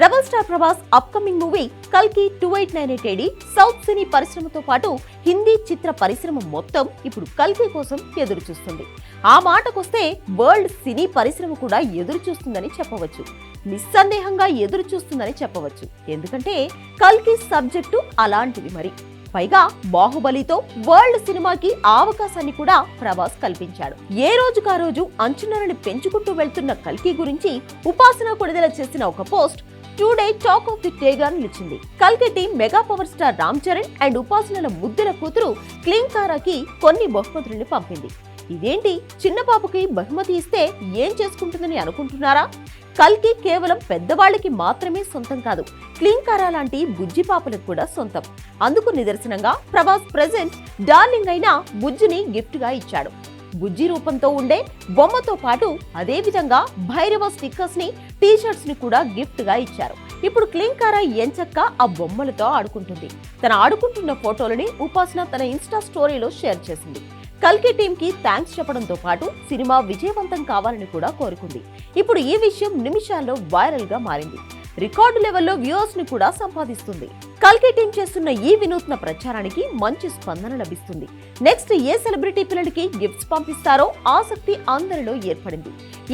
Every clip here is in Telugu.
Rebel star Prabhas upcoming movie కల్కి two eight nine eight AD south cine పరిశ్రమతో పాటు హిందీ చిత్ర పరిశ్రమ మొత్తం ఇప్పుడు కల్కి కోసం ఎదురు చూస్తుంది ఆ మాటకొస్తే వరల్డ్ సినీ పరిశ్రమ కూడా ఎదురు చూస్తుందని చెప్పవచ్చు. నిస్సందేహంగా ఎదురు చూస్తుందని చెప్పవచ్చు. ఎందుకంటే కల్కి సబ్జెక్టు అలాంటిది మరి. పైగా బాహుబలితో వరల్డ్ సినిమాకి అవకాశాన్ని కూడా ప్రభాస్ కల్పించాడు. ఏ రోజుకా రోజు అంచనాలను పెంచుకుంటూ వెళ్తున్న కల్కి గురించి ఉపాసన కొడిదల చేసిన ఒక post today talk of the టేగా నిలిచింది. కల్కి mega power star Ram Charan and ఉపాసనల ముద్దుల కూతురు క్లింకారాకి కొన్ని బహుమతులను పంపింది. ఇదేంటి? చిన్న పాపకి బహుమతి ఇస్తే ఏం చేసుకుంటుందని అనుకుంటున్నారా? కల్కి కేవలం పెద్దవాళ్ళకి మాత్రమే సొంతం కాదు క్లీంకారా లాంటి బుజ్జి పాపలకు కూడా సొంతం. అందుకు నిదర్శనంగా ప్రభాస్ ప్రెజెంట్ డార్లింగ్ అయిన బుజ్జిని గిఫ్ట్గా ఇచ్చాడు. బుజ్జి రూపంతో ఉండే బొమ్మతో పాటు అదే విధంగా భైరవ స్టిక్కర్స్ని టీ షర్ట్స్ని కూడా గిఫ్ట్గా ఇచ్చారు. ఇప్పుడు క్లింకారా ఎంచక్క ఆ బొమ్మలతో ఆడుకుంటుంది. తన ఆడుకుంటున్న ఫోటోలని ఉపాసన తన ఇన్స్టా స్టోరీలో షేర్ చేసింది. కల్కి టీమ్కి థ్యాంక్స్ చెప్పడంతో పాటు సినిమా విజయవంతం కావాలని కూడా కోరుకుంది. ఇప్పుడు ఈ విషయం నిమిషాల్లో వైరల్గా మారింది. రికార్డు లెవెల్లో వ్యూవర్స్ని కూడా సంపాదిస్తుంది. కల్కి టీం చేస్తున్న ఈ వినూత్న ప్రచారానికి మంచి స్పందన లభిస్తుంది. నెక్స్ట్ ఏ సెలబ్రిటీ పిల్లలకి గిఫ్ట్స్ పంపిస్తారో ఆసక్తి అందరిలో ఏర్పడింది.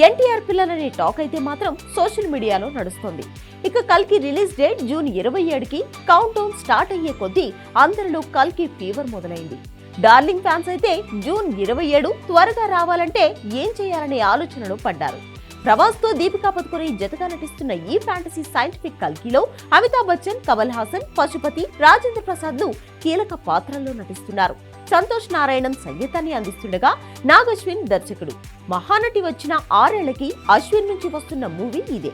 ఎన్టీఆర్ పిల్లలనే టాక్ అయితే మాత్రం సోషల్ మీడియాలో నడుస్తోంది. ఇక కల్కి రిలీజ్ డేట్ జూన్ ఇరవై ఏడుకి కౌంట్ డౌన్ స్టార్ట్ అయ్యే కొద్దీ అందరిలో కల్కి ఫీవర్ మొదలైంది. డార్లింగ్ ఫ్యాన్స్ అయితే జూన్ ఇరవై ఏడు త్వరగా రావాలంటే ఏం చేయాలనే ఆలోచనలో పడ్డారు. ప్రభాస్తో దీపికా పదుకొని జతగా నటిస్తున్న ఈ ఫ్యాంటసీ సైంటిఫిక్ కల్కిలో అమితాబ్ బచ్చన్ కమల్ హాసన్ పశుపతి రాజేంద్ర ప్రసాద్ కీలక పాత్రల్లో నటిస్తున్నారు. సంతోష్ నారాయణం సంగీతాన్ని అందిస్తుండగా నాగ్ అశ్విన్ దర్శకుడు. మహానటి వచ్చిన ఆరేళ్ళకి అశ్విన్ నుంచి వస్తున్న మూవీ ఇదే.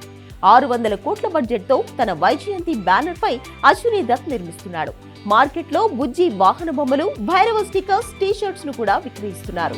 ఆరు వందల కోట్ల బడ్జెట్తో తన వైజయంతి బ్యానర్ పై అశ్విని దత్ నిర్మిస్తున్నాడు. మార్కెట్లో బుజ్జి వాహన బొమ్మలు భైరవ స్టిక్కర్స్ టీ షర్ట్స్ను కూడా విక్రయిస్తున్నారు.